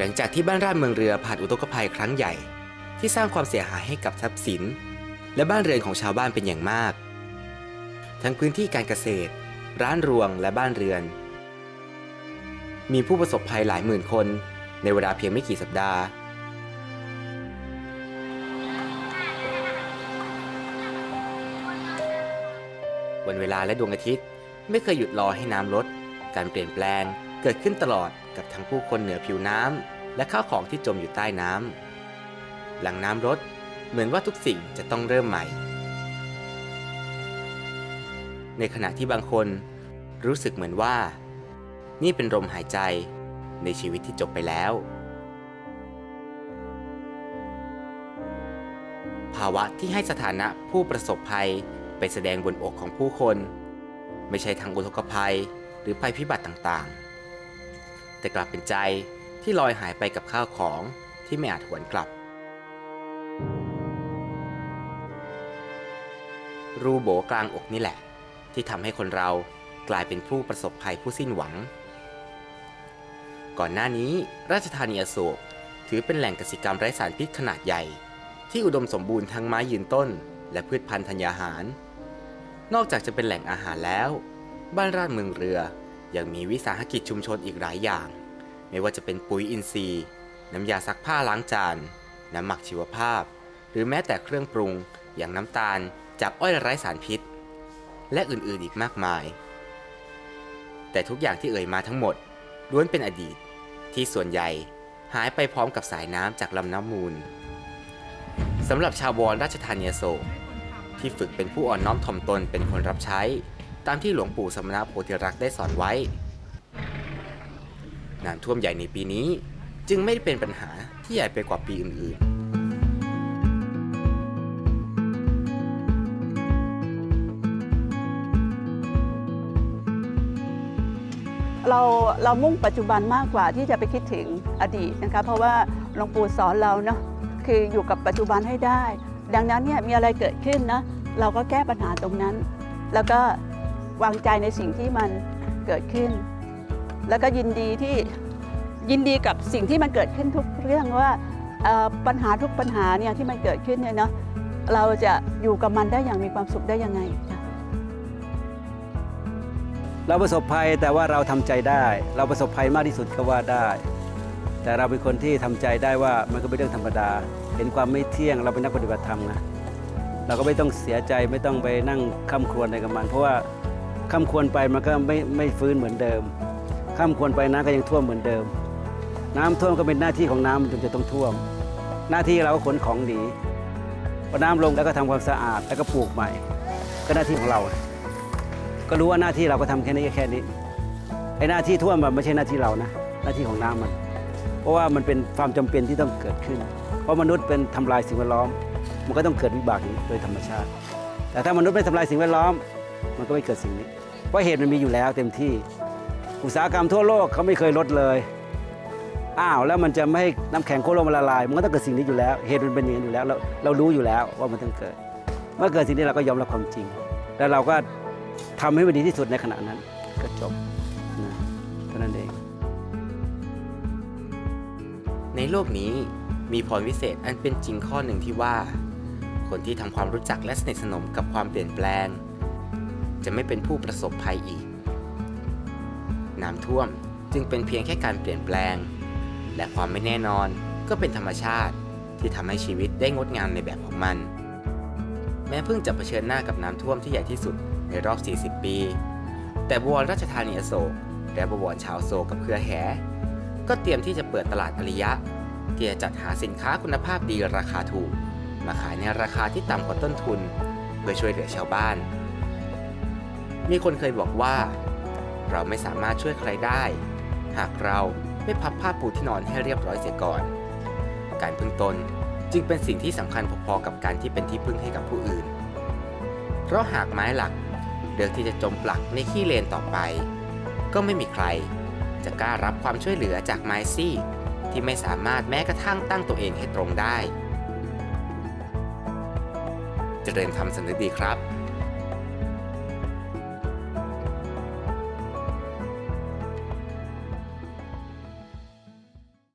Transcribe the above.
หลังจากที่บ้านราชเมืองเรือผ่านอุทกภัยครั้งใหญ่ ที่สร้างความเสียหายให้กับทรัพย์สิน และบ้านเรือนของชาวบ้านเป็นอย่างมาก ทั้งพื้นที่การเกษตร ร้านรวงและบ้านเรือน มีผู้ประสบภัยหลายหมื่นคน ในเวลาเพียงไม่กี่สัปดาห์วันเวลาและดวงอาทิตย์ไม่เคยหยุดรอให้น้ำลด การเปลี่ยนแปลงเกิดขึ้นตลอดกับทั้งผู้คนเหนือผิวน้ำ และข้าวของที่จมอยู่ใต้น้ำหลังน้ำลดเหมือนว่าทุกสิ่งจะต้องเริ่มใหม่ ในขณะที่บางคนรู้สึกเหมือนว่า นี่เป็นลมหายใจในชีวิตที่จบไปแล้ว ภาวะที่ให้สถานะผู้ประสบภัยไปแสดงบนอกของผู้คน ไม่ใช่ทางอุทกภัยหรือภัยพิบัติต่างๆ แต่กลับเป็นใจ ที่ลอยหายไปกับข้าวของที่ไม่อาจหวนกลับ รูโบกลางอกนี่แหละ ที่ทำให้คนเรากลายเป็นผู้ประสบภัยผู้สิ้นหวัง ก่อนหน้านี้ราชธานีอโศกถือเป็นแหล่งกสิกรรมไร้สารพิษขนาดใหญ่ ที่อุดมสมบูรณ์ทั้งไม้ยืนต้น และพืชพันธุ์ธัญญาหาร นอกจากจะเป็นแหล่งอาหารแล้ว บ้านราชเมืองเรือยังมีวิสาหกิจชุมชนอีกหลายอย่าง ไม่ว่าจะเป็นปุ๋ยอินทรีย์ น้ำยาซักผ้าล้างจาน น้ำหมักชีวภาพ หรือแม้แต่เครื่องปรุง อย่างน้ำตาลจากอ้อยไร้สารพิษ และอื่นๆอีกมากมาย แต่ทุกอย่างที่เอ่ยมาทั้งหมดล้วนเป็นอดีต ที่ส่วนใหญ่หายไปพร้อมกับสายน้ำจากลำน้ำมูลสำหรับชาวบอนราชธานีโศกที่ฝึกเป็นผู้อ่อนน้อมถ่อมตนเป็นคนรับใช้ ตามที่หลวงปู่สมณะโพธิรักษ์ได้สอนไว้ น้ำท่วมใหญ่ในปีนี้ จึงไม่ได้เป็นปัญหาที่ใหญ่ไปกว่าปีอื่นๆเราเรามุ่งปัจจุบันมากกว่าที่จะไปคิดถึงอดีตนะคะเพราะว่าหลวงปู่สอนเราเนาะคืออยู่กับปัจจุบันให้ได้ ดังนั้นเนี่ยมีอะไรเกิดขึ้นนะเราก็แก้ปัญหาตรงนั้น แล้วก็วางใจในสิ่งที่มันเกิดขึ้น แล้วก็ยินดีที่ยินดีกับสิ่งที่มันเกิดขึ้นทุกเรื่องว่าปัญหาทุกปัญหาเนี่ยที่มันเกิดขึ้นเนี่ยเนาะเราจะอยู่กับมันได้อย่างมีความสุขได้ยังไงเราประสบภัยแต่ว่าเราทำใจได้ เราประสบภัยมากที่สุดก็ว่าได้ แต่เราเป็นคนที่ทำใจได้ว่ามันก็เป็นเรื่องธรรมดา เห็นความไม่เที่ยงเราเป็นนักปฏิบัติธรรมนะเราก็ไม่ต้องเสียใจไม่ต้องไปนั่งค้ำครวญอะไรกับมัน เพราะว่าค้ำครวญไปมันก็ไม่ไม่ฟื้นเหมือนเดิม ค้ำควญไปน้ำก็ยังท่วมเหมือนเดิม น้ำท่วมก็เป็นหน้าที่ของน้ำจึงจะต้องท่วม หน้าที่เราก็ขนของหนีพอน้ำลงแล้วก็ทำความสะอาดแล้วก็ปลูกใหม่ ก็หน้าที่ของเรา ก็รู้ว่าหน้าที่เราก็ทำแค่นี้แค่นี้ไอ้หน้าที่ท่วมมันไม่ใช่หน้าที่เรานะหน้าที่ของน้ำมัน เพราะว่ามันเป็นความจำเป็นที่ต้องเกิดขึ้น เพราะมนุษย์เป็นทำลายสิ่งแวดล้อม มันก็ต้องเกิดวิบากนี้โดยธรรมชาติ แต่ถ้ามนุษย์ไม่ทำลายสิ่งแวดล้อม มันก็ไม่เกิดสิ่งนี้ เพราะเหตุมันมีอยู่แล้วเต็มที่ อุตสาหกรรมทั่วโลกเขาไม่เคยลดเลยอ้าวแล้วมันจะไม่ให้น้ำแข็งโคโลกมันละลาย มันก็ต้องเกิดสิ่งนี้อยู่แล้ว เหตุมันเป็นอย่างนี้อยู่แล้วเราเรารู้อยู่แล้วว่ามันต้องเกิด เมื่อเกิดสิ่งนี้เราก็ยอมรับความจริง แล้วเราก็ทำให้มันดีที่สุดในขณะนั้นก็จบนะเท่านั้นเอง ในโลกนี้มีพรวิเศษอันเป็นจริงข้อหนึ่งที่ว่า คนที่ทำความรู้จักและสนิทสนมกับความเปลี่ยนแปลง จะไม่เป็นผู้ประสบภัยอีก น้ำท่วม จึงเป็นเพียงแค่การเปลี่ยนแปลง และความไม่แน่นอนก็เป็นธรรมชาติที่ทำให้ชีวิตได้งดงามในแบบของมัน แม้เพิ่งจะเผชิญหน้ากับน้ำท่วมที่ใหญ่ที่สุดในรอบ 40 ปี แต่บวรราชธานีอโศกและบวรชาวโศกกับเครือแห ก็เตรียมที่จะเปิดตลาดอริยะที่จะจัดหาสินค้าคุณภาพดีราคาถูก มาขายในราคาที่ต่ำกว่าต้นทุน เพื่อช่วยเหลือชาวบ้าน มีคนเคยบอกว่า เราไม่สามารถช่วยใครได้ หากเราไม่พับผ้าปูที่นอนให้เรียบร้อยเสียก่อน การพึ่งตนจึงเป็นสิ่งที่สำคัญพอๆกับการที่เป็นที่พึ่งให้กับผู้อื่น เพราะหากไม้หลักเลือกที่จะจมปลักในขี้เลนต่อไป ก็ไม่มีใคร จะกล้ารับความช่วยเหลือจากไม้ซี่ ที่ไม่สามารถแม้กระทั่งตั้งตัวเองให้ตรงได้ เจริญธรรมสำนึกดีครับ